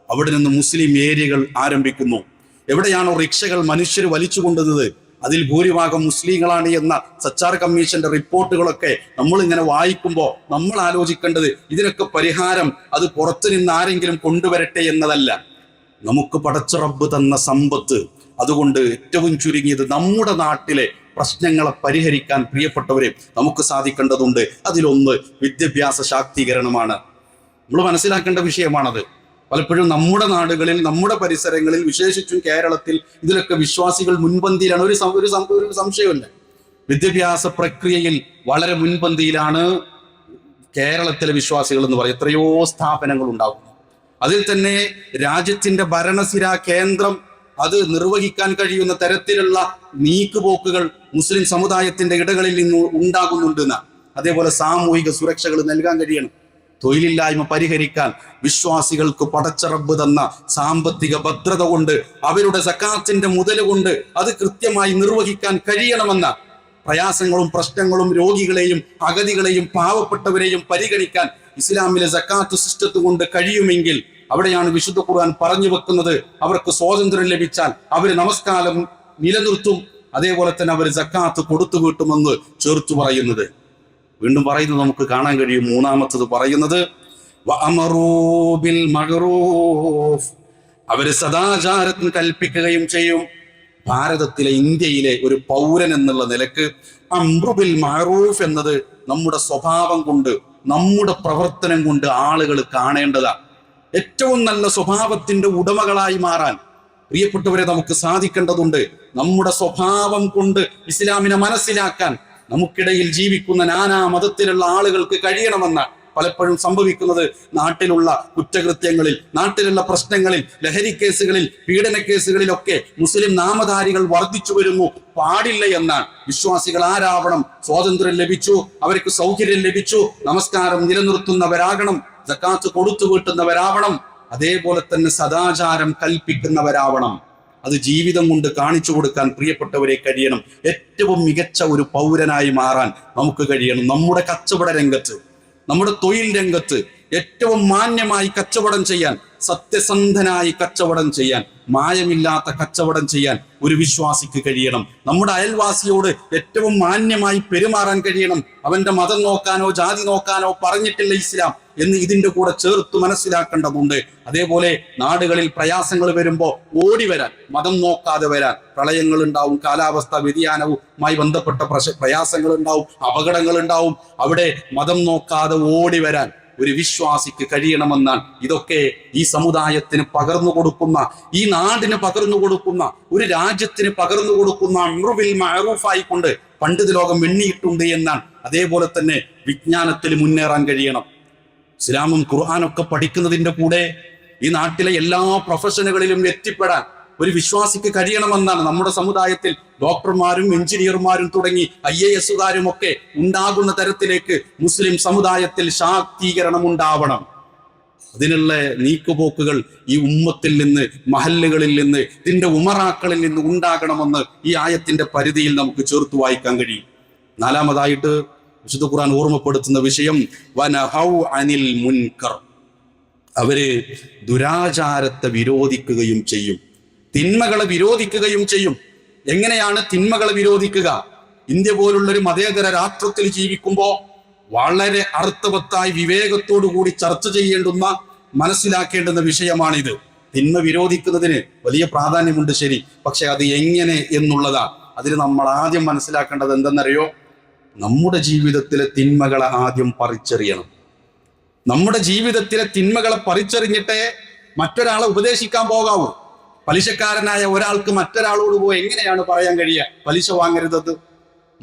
അവിടെ നിന്ന് മുസ്ലിം ഏരിയകൾ ആരംഭിക്കുന്നു. എവിടെയാണോ റിക്ഷകൾ മനുഷ്യർ വലിച്ചു കൊണ്ടുവന്നത് അതിൽ ഭൂരിഭാഗം മുസ്ലിങ്ങളാണ് എന്ന സച്ചാർ കമ്മീഷന്റെ റിപ്പോർട്ടുകളൊക്കെ നമ്മൾ ഇങ്ങനെ വായിക്കുമ്പോൾ നമ്മൾ ആലോചിക്കേണ്ടത് ഇതിനൊക്കെ പരിഹാരം അത് പുറത്തു നിന്ന് ആരെങ്കിലും കൊണ്ടുവരട്ടെ എന്നതല്ല. നമുക്ക് പടച്ച റബ്ബ് തന്ന സമ്പത്ത് അതുകൊണ്ട് ഏറ്റവും ചുരുങ്ങിയത് നമ്മുടെ നാട്ടിലെ പ്രശ്നങ്ങളെ പരിഹരിക്കാൻ പ്രിയപ്പെട്ടവരെ നമുക്ക് സാധിക്കേണ്ടതുണ്ട്. അതിലൊന്ന് വിദ്യാഭ്യാസ ശാക്തീകരണമാണ്. നമ്മൾ മനസ്സിലാക്കേണ്ട വിഷയമാണത്. പലപ്പോഴും നമ്മുടെ നാടുകളിൽ നമ്മുടെ പരിസരങ്ങളിൽ വിശേഷിച്ചും കേരളത്തിൽ ഇതിലൊക്കെ വിശ്വാസികൾ മുൻപന്തിയിലാണ്. ഒരു ഒരു സംശയമില്ല വിദ്യാഭ്യാസ പ്രക്രിയയിൽ വളരെ മുൻപന്തിയിലാണ് കേരളത്തിലെ വിശ്വാസികൾ എന്ന് പറയും. എത്രയോ സ്ഥാപനങ്ങൾ ഉണ്ടാകുന്നു. അതിൽ തന്നെ രാജ്യത്തിന്റെ ഭരണസിര കേന്ദ്രം അത് നിർവഹിക്കാൻ കഴിയുന്ന തരത്തിലുള്ള നീക്കുപോക്കുകൾ മുസ്ലിം സമുദായത്തിന്റെ ഇടകളിൽ നിന്ന് ഉണ്ടാകുന്നുണ്ട് എന്നാണ് അതേപോലെ സാമൂഹിക സുരക്ഷകൾ നൽകാൻ കഴിയണം. തൊഴിലില്ലായ്മ പരിഹരിക്കാൻ വിശ്വാസികൾക്ക് പടച്ചറബ് തന്ന സാമ്പത്തിക ഭദ്രത കൊണ്ട് അവരുടെ സക്കാത്തിന്റെ മുതൽ കൊണ്ട് അത് കൃത്യമായി നിർവഹിക്കാൻ കഴിയണമെന്ന പ്രയാസങ്ങളും പ്രശ്നങ്ങളും രോഗികളെയും അഗതികളെയും പാവപ്പെട്ടവരെയും പരിഗണിക്കാൻ ഇസ്ലാമിലെ സക്കാത്ത് സിസ്റ്റത്ത് കൊണ്ട് കഴിയുമെങ്കിൽ അവിടെയാണ് വിശുദ്ധ ഖുർആൻ പറഞ്ഞു വെക്കുന്നത്. അവർക്ക് സ്വാതന്ത്ര്യം ലഭിച്ചാൽ അവർ നമസ്കാരം നിലനിർത്തും. അതേപോലെ തന്നെ അവർ സക്കാത്ത് കൊടുത്തു വീട്ടുമെന്ന് ചേർത്തു പറയുന്നത്. വീണ്ടും പറയുന്നത് നമുക്ക് കാണാൻ കഴിയും. മൂന്നാമത്തത് പറയുന്നത്. അവർ സദാചാരത്തിന് കൽപ്പിക്കുകയും ചെയ്യും. ഭാരതത്തിലെ ഇന്ത്യയിലെ ഒരു പൗരൻ എന്നുള്ള നിലയ്ക്ക് അമ്രുബിൽ മഹറൂഫ് എന്നത് നമ്മുടെ സ്വഭാവം കൊണ്ട് നമ്മുടെ പ്രവർത്തനം കൊണ്ട് ആളുകൾ കാണേണ്ടതാ. ഏറ്റവും നല്ല സ്വഭാവത്തിന്റെ ഉടമകളായി മാറാൻ പ്രിയപ്പെട്ടവരെ നമുക്ക് സാധിക്കേണ്ടതുണ്ട് നമ്മുടെ സ്വഭാവം കൊണ്ട് ഇസ്ലാമിനെ മനസ്സിലാക്കാൻ നമുക്കിടയിൽ ജീവിക്കുന്ന നാനാ മതത്തിലുള്ള ആളുകൾക്ക് കഴിയണമെന്ന് പലപ്പോഴും സംഭവിക്കുന്നത്. നാട്ടിലുള്ള കുറ്റകൃത്യങ്ങളിൽ നാട്ടിലുള്ള പ്രശ്നങ്ങളിൽ ലഹരി കേസുകളിൽ പീഡന കേസുകളിലൊക്കെ മുസ്ലിം നാമധാരികൾ വർദ്ധിച്ചു വരുന്നു. പാടില്ല എന്നാണ്. വിശ്വാസികൾ ആരാവണം? സ്വാതന്ത്ര്യം ലഭിച്ചു. അവർക്ക് സൗകര്യം ലഭിച്ചു. നമസ്കാരം നിലനിർത്തുന്നവരാകണം. ജക്കാത്ത് കൊടുത്തു വീട്ടുന്നവരാവണം. അതേപോലെ തന്നെ സദാചാരം കൽപ്പിക്കുന്നവരാവണം. അത് ജീവിതം കൊണ്ട് കാണിച്ചു കൊടുക്കാൻ പ്രിയപ്പെട്ടവരെ കഴിയണം. ഏറ്റവും മികച്ച ഒരു പൗരനായി മാറാൻ നമുക്ക് കഴിയണം. നമ്മുടെ കച്ചവട രംഗത്ത് നമ്മുടെ തൊഴിൽ രംഗത്ത് ഏറ്റവും മാന്യമായി കച്ചവടം ചെയ്യാൻ സത്യസന്ധനായി കച്ചവടം ചെയ്യാൻ മായമില്ലാത്ത കച്ചവടം ചെയ്യാൻ ഒരു വിശ്വാസിക്ക് കഴിയണം. നമ്മുടെ അയൽവാസിയോട് ഏറ്റവും മാന്യമായി പെരുമാറാൻ കഴിയണം. അവന്റെ മതം നോക്കാനോ ജാതി നോക്കാനോ പറഞ്ഞിട്ടില്ല ഇസ്ലാം. എന്ന് ഇതിന്റെ കൂടെ ചേർത്ത് മനസ്സിലാക്കേണ്ടതുണ്ട്. അതേപോലെ നാടുകളിൽ പ്രയാസങ്ങൾ വരുമ്പോൾ ഓടി വരാൻ മതം നോക്കാതെ വരാൻ പ്രളയങ്ങൾ ഉണ്ടാവും കാലാവസ്ഥ വ്യതിയാനവുമായി ബന്ധപ്പെട്ട പ്രശ പ്രയാസങ്ങൾ ഉണ്ടാവും അപകടങ്ങൾ ഉണ്ടാവും അവിടെ മതം നോക്കാതെ ഓടി വരാൻ ഒരു വിശ്വാസിക്ക് കഴിയണമെന്നാണ്. ഇതൊക്കെ ഈ സമുദായത്തിന് പകർന്നു കൊടുക്കുന്ന ഈ നാടിന് പകർന്നു കൊടുക്കുന്ന ഒരു രാജ്യത്തിന് പകർന്നു കൊടുക്കുന്ന അമ്രുവിൽ മഹറൂഫായിക്കൊണ്ട് പണ്ഡിത ലോകം എണ്ണിയിട്ടുണ്ട് എന്നാണ്. അതേപോലെ തന്നെ വിജ്ഞാനത്തിൽ മുന്നേറാൻ കഴിയണം. ഇസ്ലാമും ഖുർആാനൊക്കെ പഠിക്കുന്നതിന്റെ കൂടെ ഈ നാട്ടിലെ എല്ലാ പ്രൊഫഷനുകളിലും എത്തിപ്പെടാൻ ഒരു വിശ്വാസിക്ക് കഴിയണമെന്നാണ് നമ്മുടെ സമുദായത്തിൽ ഡോക്ടർമാരും എഞ്ചിനീയർമാരും തുടങ്ങി ഐ എ എസുകാരും ഒക്കെ ഉണ്ടാകുന്ന തരത്തിലേക്ക് മുസ്ലിം സമുദായത്തിൽ ശാക്തീകരണം ഉണ്ടാവണം അതിനുള്ള നീക്കുപോക്കുകൾ ഈ ഉമ്മത്തിൽ നിന്ന് മഹല്ലുകളിൽ നിന്ന് ഇതിന്റെ ഉമറാക്കളിൽ നിന്ന് ഉണ്ടാകണമെന്ന് ഈ ആയത്തിന്റെ പരിധിയിൽ നമുക്ക് ചേർത്ത് വായിക്കാൻ കഴിയും. നാലാമതായിട്ട് വിശുദ്ധ ഖുർആൻ ഓർമ്മപ്പെടുത്തുന്ന വിഷയം വനഹൗ അനിൽ മുൻകർ. അവർ ദുരാചാരത്തെ വിരോധിക്കുകയും ചെയ്യും. തിന്മകളെ വിരോധിക്കുകയും ചെയ്യും. എങ്ങനെയാണ് തിന്മകളെ വിരോധിക്കുക? ഇന്ത്യ പോലുള്ള ഒരു മതേതര രാഷ്ട്രത്തിൽ ജീവിക്കുമ്പോൾ വളരെ അർത്ഥവത്തായി വിവേകത്തോടു കൂടി ചർച്ച ചെയ്യേണ്ടുന്ന മനസ്സിലാക്കേണ്ടുന്ന വിഷയമാണിത്. തിന്മ വിരോധിക്കുന്നതിന് വലിയ പ്രാധാന്യമുണ്ട് ശരി. പക്ഷെ അത് എങ്ങനെ എന്നുള്ളതാ. അതിന് നമ്മൾ ആദ്യം മനസ്സിലാക്കേണ്ടത് എന്തെന്നറിയോ? നമ്മുടെ ജീവിതത്തിലെ തിന്മകളെ ആദ്യം പറിച്ചെറിയണം. നമ്മുടെ ജീവിതത്തിലെ തിന്മകളെ പറിച്ചെറിഞ്ഞിട്ടേ മറ്റൊരാളെ ഉപദേശിക്കാൻ പോകാവൂ. പലിശക്കാരനായ ഒരാൾക്ക് മറ്റൊരാളോട് പോയി എങ്ങനെയാണ് പറയാൻ കഴിയുക? പലിശ വാങ്ങരുതത്.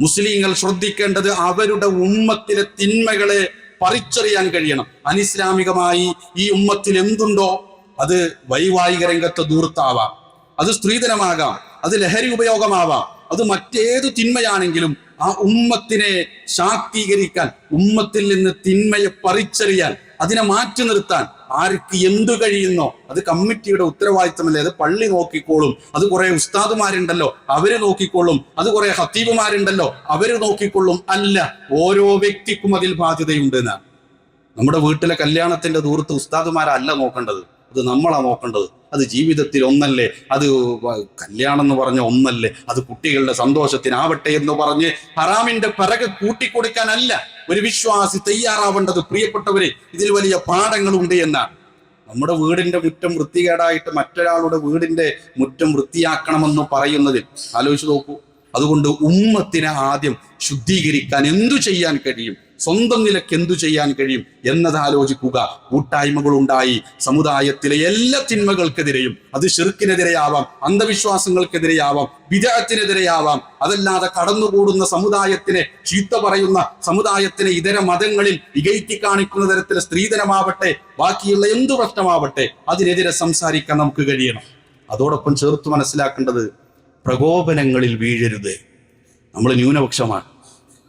മുസ്ലിങ്ങൾ ശ്രദ്ധിക്കേണ്ടത് അവരുടെ ഉമ്മത്തിലെ തിന്മകളെ പറിച്ചറിയാൻ കഴിയണം. അനിസ്ലാമികമായി ഈ ഉമ്മത്തിൽ എന്തുണ്ടോ അത് വൈവാഹിക രംഗത്തെ ദൂർത്താവാം അത് സ്ത്രീധനമാകാം. അത് ലഹരി ഉപയോഗമാവാം. അത് മറ്റേതു തിന്മയാണെങ്കിലും ആ ഉമ്മത്തിനെ ശാക്തീകരിക്കാൻ ഉമ്മത്തിൽ നിന്ന് തിന്മയെ പറിച്ചറിയാൻ അതിനെ മാറ്റി നിർത്താൻ ആർക്ക് എന്തു കഴിയുന്നോ അത് കമ്മിറ്റിയുടെ ഉത്തരവാദിത്തമല്ലേ? അത് പള്ളി നോക്കിക്കോളും. അത് കുറെ ഉസ്താദുമാരുണ്ടല്ലോ അവർ നോക്കിക്കൊള്ളും അത് കുറെ ഹത്തീബുമാരുണ്ടല്ലോ അവർ നോക്കിക്കൊള്ളും അല്ല. ഓരോ വ്യക്തിക്കും അതിൽ ബാധ്യതയുണ്ട് നമ്മുടെ വീട്ടിലെ കല്യാണത്തിന്റെ ദൂരത്ത് ഉസ്താദുമാരല്ല നോക്കേണ്ടത്. അത് നമ്മളാ നോക്കേണ്ടത്. അത് ജീവിതത്തിൽ ഒന്നല്ലേ? അത് കല്യാണം എന്ന് പറഞ്ഞ ഒന്നല്ലേ? അത് കുട്ടികളുടെ സന്തോഷത്തിനാവട്ടെ എന്ന് പറഞ്ഞ് ഹറാമിന്റെ പിറകെ കൂട്ടിക്കൊടുക്കാനല്ല. ഒരു വിശ്വാസി തയ്യാറാവേണ്ടത് പ്രിയപ്പെട്ടവരെ ഇതിൽ വലിയ പാഠങ്ങളുണ്ട് എന്നാണ്. നമ്മുടെ വീടിന്റെ മുറ്റം വൃത്തികേടായിട്ട് മറ്റൊരാളുടെ വീടിന്റെ മുറ്റം വൃത്തിയാക്കണമെന്ന് പറയുന്നതിൽ ആലോചിച്ച് നോക്കൂ. അതുകൊണ്ട് ഉമ്മത്തിനെ ആദ്യം ശുദ്ധീകരിക്കാൻ എന്തു ചെയ്യാൻ കഴിയും? സ്വന്തം നിലയ്ക്ക് എന്തു ചെയ്യാൻ കഴിയും എന്നത് ആലോചിക്കുക. കൂട്ടായ്മകൾ ഉണ്ടായി സമുദായത്തിലെ എല്ലാ തിന്മകൾക്കെതിരെയും അത് ഷിർക്കിനെതിരെയാവാം അന്ധവിശ്വാസങ്ങൾക്കെതിരെയാവാം വിജയത്തിനെതിരെയാവാം അതല്ലാതെ കടന്നുകൂടുന്ന സമുദായത്തിനെ ചീത്ത പറയുന്ന സമുദായത്തിനെ ഇതര മതങ്ങളിൽ ഇകയറ്റി കാണിക്കുന്ന തരത്തിൽ സ്ത്രീധനമാവട്ടെ ബാക്കിയുള്ള എന്തു പ്രശ്നമാവട്ടെ അതിനെതിരെ സംസാരിക്കാൻ നമുക്ക് കഴിയണം. അതോടൊപ്പം ചേർത്ത് മനസ്സിലാക്കേണ്ടത് പ്രകോപനങ്ങളിൽ വീഴരുത്. നമ്മൾ ന്യൂനപക്ഷമാണ്.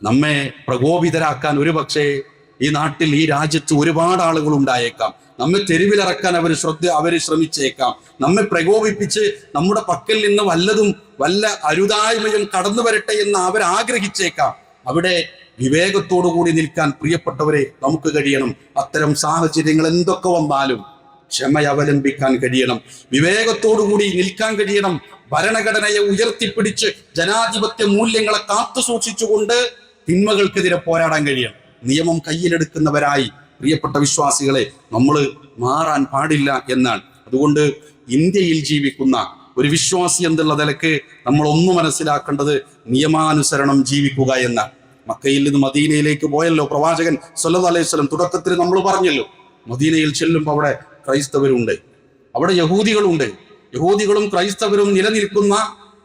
നമ്മെ പ്രകോപിതരാക്കാൻ ഒരു പക്ഷേ ഈ നാട്ടിൽ ഈ രാജ്യത്ത് ഒരുപാട് ആളുകൾ ഉണ്ടായേക്കാം. നമ്മെ തെരുവിലിറക്കാൻ അവർ ശ്രദ്ധ അവർ ശ്രമിച്ചേക്കാം. നമ്മെ പ്രകോപിപ്പിച്ച് നമ്മുടെ പക്കൽ നിന്ന് വല്ലതും വല്ല അരുതായ്മയും കടന്നു വരട്ടെ എന്ന് അവർ ആഗ്രഹിച്ചേക്കാം. അവിടെ വിവേകത്തോടു കൂടി നിൽക്കാൻ പ്രിയപ്പെട്ടവരെ നമുക്ക് കഴിയണം. അത്തരം സാഹചര്യങ്ങൾ എന്തൊക്കെ വന്നാലും ക്ഷമ അവലംബിക്കാൻ കഴിയണം. വിവേകത്തോടു കൂടി നിൽക്കാൻ കഴിയണം. ഭരണഘടനയെ ഉയർത്തിപ്പിടിച്ച് ജനാധിപത്യ മൂല്യങ്ങളെ കാത്തു സൂക്ഷിച്ചുകൊണ്ട് തിന്മകൾക്കെതിരെ പോരാടാൻ കഴിയണം. നിയമം കയ്യിലെടുക്കുന്നവരായി പ്രിയപ്പെട്ട വിശ്വാസികളെ നമ്മൾ മാറാൻ പാടില്ല എന്നാണ് അതുകൊണ്ട് ഇന്ത്യയിൽ ജീവിക്കുന്ന ഒരു വിശ്വാസി എന്നുള്ള നിലയ്ക്ക് നമ്മൾ ഒന്ന് മനസ്സിലാക്കേണ്ടത് നിയമാനുസരണം ജീവിക്കുക എന്ന. മക്കയിൽ നിന്ന് മദീനയിലേക്ക് പോയല്ലോ പ്രവാചകൻ സല്ലു അലൈഹി വസല്ലം. തുടക്കത്തിൽ നമ്മൾ പറഞ്ഞല്ലോ മദീനയിൽ ചെല്ലുമ്പോൾ അവിടെ ക്രൈസ്തവരുണ്ട്. അവിടെ യഹൂദികളുണ്ട്. യഹൂദികളും ക്രൈസ്തവരും നിലനിൽക്കുന്ന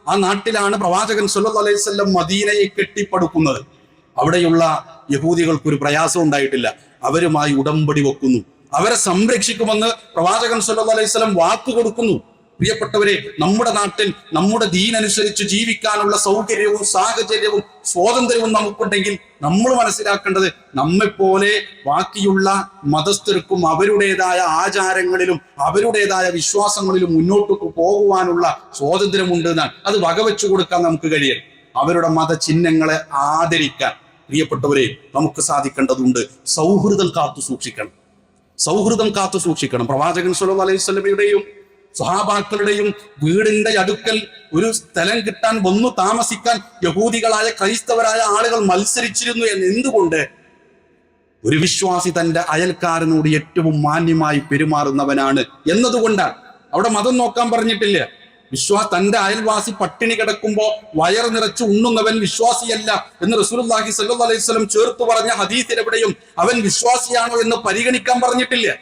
ആ നാട്ടിലാണ് പ്രവാചകൻ സല്ലു അലൈഹി വസല്ലം മദീനയെ കെട്ടിപ്പടുക്കുന്നത്. അവിടെയുള്ള യഹൂദികൾക്ക് ഒരു പ്രയാസം ഉണ്ടായിട്ടില്ല. അവരുമായി ഉടമ്പടി വെക്കുന്നു. അവരെ സംരക്ഷിക്കുമെന്ന് പ്രവാചകൻ സല്ലു അലൈഹി സ്വലം വാക്ക് കൊടുക്കുന്നു. പ്രിയപ്പെട്ടവരെ നമ്മുടെ നാട്ടിൽ നമ്മുടെ ദീനനുസരിച്ച് ജീവിക്കാനുള്ള സൗകര്യവും സാഹചര്യവും സ്വാതന്ത്ര്യവും നമുക്കുണ്ടെങ്കിൽ നമ്മൾ മനസ്സിലാക്കേണ്ടത് നമ്മെപ്പോലെ ബാക്കിയുള്ള മതസ്ഥർക്കും അവരുടേതായ ആചാരങ്ങളിലും അവരുടേതായ വിശ്വാസങ്ങളിലും മുന്നോട്ട് പോകുവാനുള്ള സ്വാതന്ത്ര്യമുണ്ട് എന്നാണ് അത് വകവെച്ചു കൊടുക്കാൻ നമുക്ക് കഴിയും അവരുടെ മതചിഹ്നങ്ങളെ ആദരിക്കാൻ. പ്രിയപ്പെട്ടവരെ നമുക്ക് സാധിക്കേണ്ടതുണ്ട് സൗഹൃദം കാത്തു സൂക്ഷിക്കണം. സൗഹൃദം കാത്തു സൂക്ഷിക്കണം. പ്രവാചകൻ സല്ലല്ലാഹു അലൈഹി വസല്ലമയുടെയും സഹാബാക്കളുടെയും വീടിന്റെ അടുക്കൽ ഒരു സ്ഥലം കിട്ടാൻ വന്നു താമസിക്കാൻ യഹൂദികളായ ക്രൈസ്തവരായ ആളുകൾ മത്സരിച്ചിരുന്നു എന്ന് എന്തുകൊണ്ട് ഒരു വിശ്വാസി തന്റെ അയൽക്കാരനോട് ഏറ്റവും മാന്യമായി പെരുമാറുന്നവനാണ് എന്നതുകൊണ്ടാണ്. അവിടെ മതം നോക്കാൻ പറഞ്ഞിട്ടില്ല. വിശ്വാ തന്റെ അയൽവാസി പട്ടിണി കിടക്കുമ്പോ വയർ നിറച്ച് ഉണ്ണുന്നവൻ വിശ്വാസിയല്ല എന്ന് റസൂലുള്ളാഹി സ്വല്ലല്ലാഹു അലൈഹി വസല്ലം ചേർത്ത് പറഞ്ഞ ഹദീസിൽ എവിടെയും അവൻ വിശ്വാസിയാണോ എന്ന് പരിഗണിക്കാൻ പറഞ്ഞിട്ടില്ല.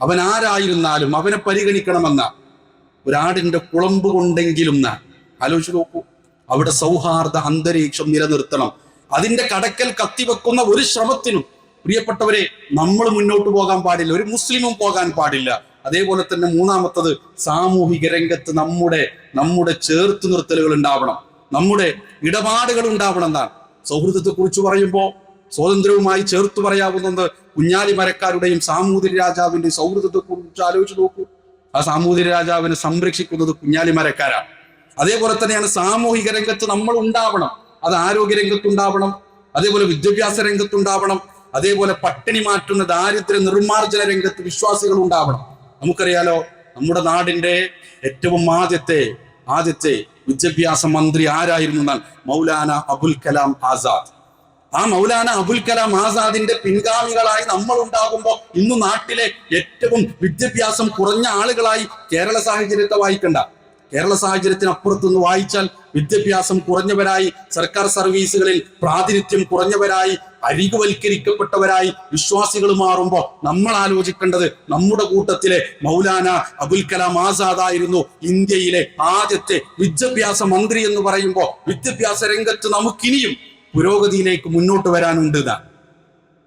അവൻ ആരായിരുന്നാലും അവനെ പരിഗണിക്കണമെന്ന ഒരാടിന്റെ കുളമ്പ് കൊണ്ടെങ്കിലും നാ. ആലോചിച്ച് നോക്കൂ. അവിടെ സൗഹാർദ്ദ അന്തരീക്ഷം നിലനിർത്തണം. അതിന്റെ കടക്കൽ കത്തിവെക്കുന്ന ഒരു ശ്രമത്തിനും പ്രിയപ്പെട്ടവരെ നമ്മൾ മുന്നോട്ട് പോകാൻ പാടില്ല. ഒരു മുസ്ലിമും പോകാൻ പാടില്ല. അതേപോലെ തന്നെ മൂന്നാമത്തത് സാമൂഹിക രംഗത്ത് നമ്മുടെ നമ്മുടെ ചേർത്ത് നിർത്തലുകൾ ഉണ്ടാവണം. നമ്മുടെ ഇടപാടുകൾ ഉണ്ടാവണം എന്നാണ്. സൗഹൃദത്തെ കുറിച്ച് പറയുമ്പോൾ സ്വാതന്ത്ര്യവുമായി ചേർത്ത് പറയാവുന്നത് കുഞ്ഞാലി മരക്കാരുടെയും സാമൂതിരി രാജാവിന്റെ സൗഹൃദത്തെ കുറിച്ച് ആലോചിച്ച് നോക്കൂ. ആ സാമൂതിരി രാജാവിനെ സംരക്ഷിക്കുന്നത് കുഞ്ഞാലി മരക്കാരാണ്. അതേപോലെ തന്നെയാണ് സാമൂഹിക രംഗത്ത് നമ്മൾ ഉണ്ടാവണം. അത് ആരോഗ്യ രംഗത്തുണ്ടാവണം അതേപോലെ വിദ്യാഭ്യാസ രംഗത്തുണ്ടാവണം അതേപോലെ പട്ടിണി മാറ്റുന്ന ദാരിദ്ര്യ നിർമ്മാർജന രംഗത്ത് വിശ്വാസികൾ ഉണ്ടാവണം. നമുക്കറിയാലോ നമ്മുടെ നാടിന്റെ ഏറ്റവും ആദ്യത്തെ ആദ്യത്തെ വിദ്യാഭ്യാസ മന്ത്രി ആരായിരുന്നു എന്നാൽ മൗലാന അബുൽ കലാം ആസാദ്. ആ മൗലാന അബുൽ കലാം ആസാദിന്റെ പിൻഗാമികളായി നമ്മൾ ഉണ്ടാകുമ്പോൾ ഇന്ന് നാട്ടിലെ ഏറ്റവും വിദ്യാഭ്യാസം കുറഞ്ഞ ആളുകളായി കേരള സാഹചര്യത്തെ വായിക്കണ്ട. കേരള സാഹചര്യത്തിന് അപ്പുറത്തുനിന്ന് വായിച്ചാൽ വിദ്യാഭ്യാസം കുറഞ്ഞവരായി സർക്കാർ സർവീസുകളിൽ പ്രാതിനിധ്യം കുറഞ്ഞവരായി അരികുവൽക്കരിക്കപ്പെട്ടവരായി വിശ്വാസികൾ മാറുമ്പോൾ നമ്മൾ ആലോചിക്കേണ്ടത് നമ്മുടെ കൂട്ടത്തിലെ മൗലാന അബുൽ കലാം ആസാദ് ആയിരുന്നു ഇന്ത്യയിലെ ആദ്യത്തെ വിദ്യാഭ്യാസ മന്ത്രി എന്ന് പറയുമ്പോൾ വിദ്യാഭ്യാസ രംഗത്ത് നമുക്കിനിയും പുരോഗതിയിലേക്ക് മുന്നോട്ട് വരാനുണ്ട്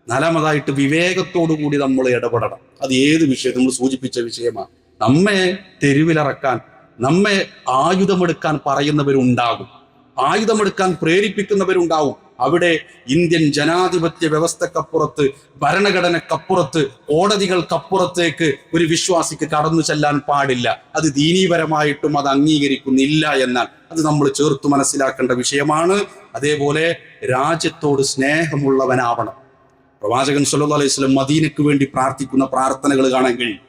നാലാമതായിട്ട് വിവേകത്തോടു കൂടി നമ്മൾ ഇടപെടണം. അത് ഏത് വിഷയം? നമ്മൾ സൂചിപ്പിച്ച വിഷയമാണ്. നമ്മെ തെരുവിലിറക്കാൻ നമ്മെ ആയുധമെടുക്കാൻ പറയുന്നവരുണ്ടാകും. ആയുധമെടുക്കാൻ പ്രേരിപ്പിക്കുന്നവരുണ്ടാവും. അവിടെ ഇന്ത്യൻ ജനാധിപത്യ വ്യവസ്ഥക്കപ്പുറത്ത് ഭരണഘടനക്കപ്പുറത്ത് കോടതികൾക്കപ്പുറത്തേക്ക് ഒരു വിശ്വാസിക്ക് കടന്നു ചെല്ലാൻ പാടില്ല. അത് ദീനീപരമായിട്ടും അത് അംഗീകരിക്കുന്നില്ല എന്നാൽ അത് നമ്മൾ ചേർത്ത് മനസ്സിലാക്കേണ്ട വിഷയമാണ്. അതേപോലെ രാജ്യത്തോട് സ്നേഹമുള്ളവനാവണം. പ്രവാചകൻ സല്ലു അലൈഹി സ്വലം മദീനയ്ക്ക് വേണ്ടി പ്രാർത്ഥിക്കുന്ന പ്രാർത്ഥനകൾ കാണാൻ കഴിയും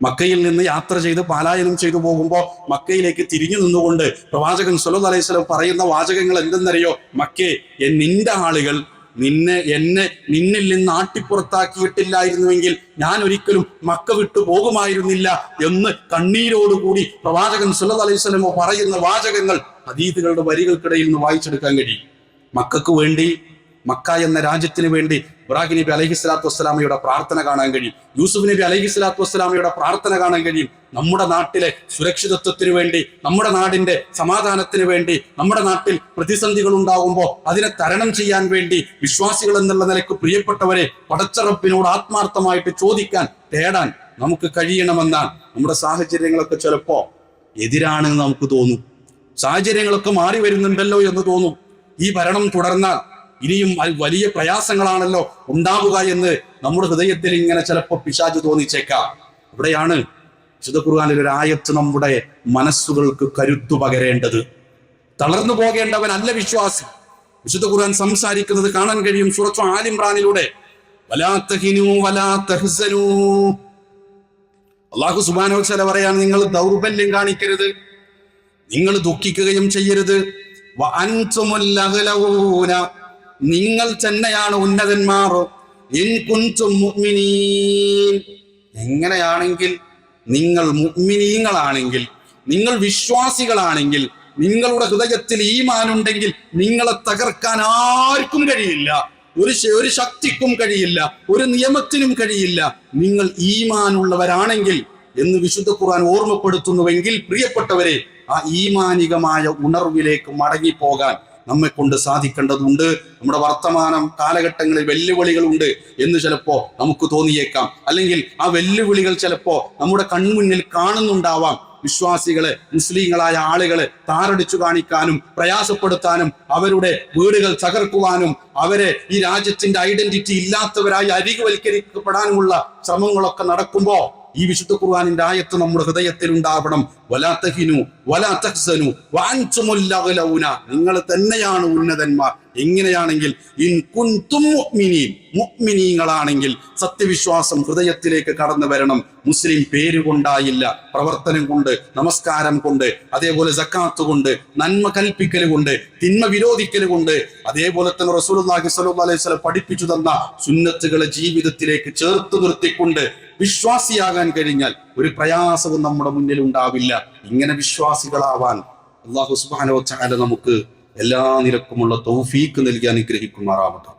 മക്കയിൽ നിന്ന് യാത്ര ചെയ്ത് പാലായനം ചെയ്തു പോകുമ്പോൾ മക്കയിലേക്ക് തിരിഞ്ഞു നിന്നുകൊണ്ട് പ്രവാചകൻ സുലത് അലൈഹി വസല്ലം പറയുന്ന വാചകങ്ങൾ എന്തെന്നറിയോ? മക്കേ നിന്റെ ആളുകൾ നിന്നെ എന്നെ നിന്നിൽ നിന്ന് ആട്ടിപ്പുറത്താക്കിയിട്ടില്ലായിരുന്നുവെങ്കിൽ ഞാൻ ഒരിക്കലും മക്ക വിട്ടു പോകുമായിരുന്നില്ല എന്ന് കണ്ണീരോടുകൂടി പ്രവാചകൻ സല്ലല്ലാഹു അലൈഹി വസല്ലം പറയുന്ന വാചകങ്ങൾ അതീതുകളുടെ വരികൾക്കിടയിൽ നിന്ന് വായിച്ചെടുക്കാൻ കഴിയും. മക്കൾക്ക് വേണ്ടി മക്ക എന്ന രാജ്യത്തിന് വേണ്ടി ഇബ്രാഹിം നബി അലഹി സ്വലാത്തു വസ്സലാമയുടെ പ്രാർത്ഥന കാണാൻ കഴിയും. യൂസുഫ് നബി അലഹി സ്വലാത്തു വസ്സലാമയുടെ പ്രാർത്ഥന കാണാൻ കഴിയും. നമ്മുടെ നാട്ടിലെ സുരക്ഷിതത്വത്തിന് വേണ്ടി നമ്മുടെ നാടിന്റെ സമാധാനത്തിന് വേണ്ടി നമ്മുടെ നാട്ടിൽ പ്രതിസന്ധികൾ ഉണ്ടാകുമ്പോൾ അതിനെ തരണം ചെയ്യാൻ വേണ്ടി വിശ്വാസികൾ എന്നുള്ള നിലയ്ക്ക് പ്രിയപ്പെട്ടവരെ പടച്ചറപ്പിനോട് ആത്മാർത്ഥമായിട്ട് ചോദിക്കാൻ തേടാൻ നമുക്ക് കഴിയണമെന്നാണ് നമ്മുടെ സാഹചര്യങ്ങളൊക്കെ ചിലപ്പോ എതിരാണെന്ന് നമുക്ക് തോന്നും. സാഹചര്യങ്ങളൊക്കെ മാറി വരുന്നുണ്ടല്ലോ എന്ന് തോന്നും. ഈ ഭരണം തുടർന്നാൽ ഇനിയും വലിയ പ്രയാസങ്ങളാണല്ലോ ഉണ്ടാവുക എന്ന് നമ്മുടെ ഹൃദയത്തിൽ ഇങ്ങനെ ചിലപ്പോൾ പിശാജ് തോന്നിച്ചേക്കാം. ഇവിടെയാണ് വിശുദ്ധ ഖുർആാനിൽ ഒരു ആയത്ത് നമ്മുടെ മനസ്സുകൾക്ക് കരുത്തു പകരേണ്ടത്. തളർന്നു പോകേണ്ടവനല്ല വിശ്വാസി. വിശുദ്ധ ഖുർആൻ സംസാരിക്കുന്നത് കാണാൻ കഴിയും സുറച്ചു ആലിംറാനിലൂടെ അള്ളാഹു സുബാനോ ചില പറയാൻ നിങ്ങൾ ദൗർബല്യം കാണിക്കരുത്. നിങ്ങൾ ദുഃഖിക്കുകയും ചെയ്യരുത്. നിങ്ങൾ തന്നെയാണ് ഉന്നതന്മാർ. എങ്ങനെയാണെങ്കിൽ നിങ്ങൾ മുഗ്മിനീങ്ങളാണെങ്കിൽ നിങ്ങൾ വിശ്വാസികളാണെങ്കിൽ നിങ്ങളുടെ ഹൃദയത്തിൽ ഈമാനുണ്ടെങ്കിൽ നിങ്ങളെ തകർക്കാൻ ആർക്കും കഴിയില്ല. ഒരു ഒരു ശക്തിക്കും കഴിയില്ല. ഒരു നിയമത്തിനും കഴിയില്ല. നിങ്ങൾ ഈമാനുള്ളവരാണെങ്കിൽ എന്ന് വിശുദ്ധ ഖുർആൻ ഓർമ്മപ്പെടുത്തുന്നുവെങ്കിൽ പ്രിയപ്പെട്ടവരെ ആ ഈമാനികമായ ഉണർവിലേക്ക് മടങ്ങിപ്പോകാൻ നമ്മെ കൊണ്ട് സാധിക്കേണ്ടതുണ്ട്. നമ്മുടെ വർത്തമാനം കാലഘട്ടങ്ങളിൽ വെല്ലുവിളികളുണ്ട് എന്ന് ചിലപ്പോ നമുക്ക് തോന്നിയേക്കാം. അല്ലെങ്കിൽ ആ വെല്ലുവിളികൾ ചിലപ്പോ നമ്മുടെ കൺമുന്നിൽ കാണുന്നുണ്ടാവാം. വിശ്വാസികളെ മുസ്ലിങ്ങളായ ആളുകളെ താറടിച്ചു കാണിക്കാനും പ്രയാസപ്പെടുത്താനും അവരുടെ വീടുകൾ തകർക്കുവാനും അവരെ ഈ രാജ്യത്തിന്റെ ഐഡന്റിറ്റി ഇല്ലാത്തവരായി അരികുവൽക്കരിക്കപ്പെടാനുമുള്ള ശ്രമങ്ങളൊക്കെ നടക്കുമ്പോ ഈ വിശുദ്ധ ഖുർആാനിന്റെ ആയത്ത് നമ്മുടെ ഹൃദയത്തിൽ ഉണ്ടാവണം. വലാ തഹിനു വലാ തഹ്സനു വഅൻതുമുൽ നിങ്ങൾ തന്നെയാണ് ഉന്നതന്മാർ. എങ്ങനെയാണെങ്കിൽ ഇൻ മുഅ്മിനീൻ മുഅ്മിനീങ്ങളാണെങ്കിൽ സത്യവിശ്വാസം ഹൃദയത്തിലേക്ക് കടന്നു വരണം. മുസ്ലിം പേര് കൊണ്ടായില്ല പ്രവർത്തനം കൊണ്ട് നമസ്കാരം കൊണ്ട് അതേപോലെ ജക്കാത്ത് കൊണ്ട് നന്മ കൽപ്പിക്കൽ കൊണ്ട് തിന്മ വിരോധിക്കൽ കൊണ്ട് അതേപോലെ തന്നെ റസൂലുള്ളാഹി സ്വല്ലല്ലാഹു അലൈഹി വസല്ലം പഠിപ്പിച്ചു തന്ന സുന്നത്തുകളെ ജീവിതത്തിലേക്ക് ചേർത്ത് നിർത്തിക്കൊണ്ട് വിശ്വാസിയാകാൻ കഴിഞ്ഞാൽ ഒരു പ്രയാസവും നമ്മുടെ മുന്നിൽ ഉണ്ടാവില്ല ഇങ്ങനെ വിശ്വാസികളാവാൻ അള്ളാഹു സുബ്ഹാനഹു ചാല നമുക്ക് എല്ലാ നിരക്കുമുള്ള തൗഫീക്ക് നൽകി അനുഗ്രഹിക്കുമാറാവട്ടെ.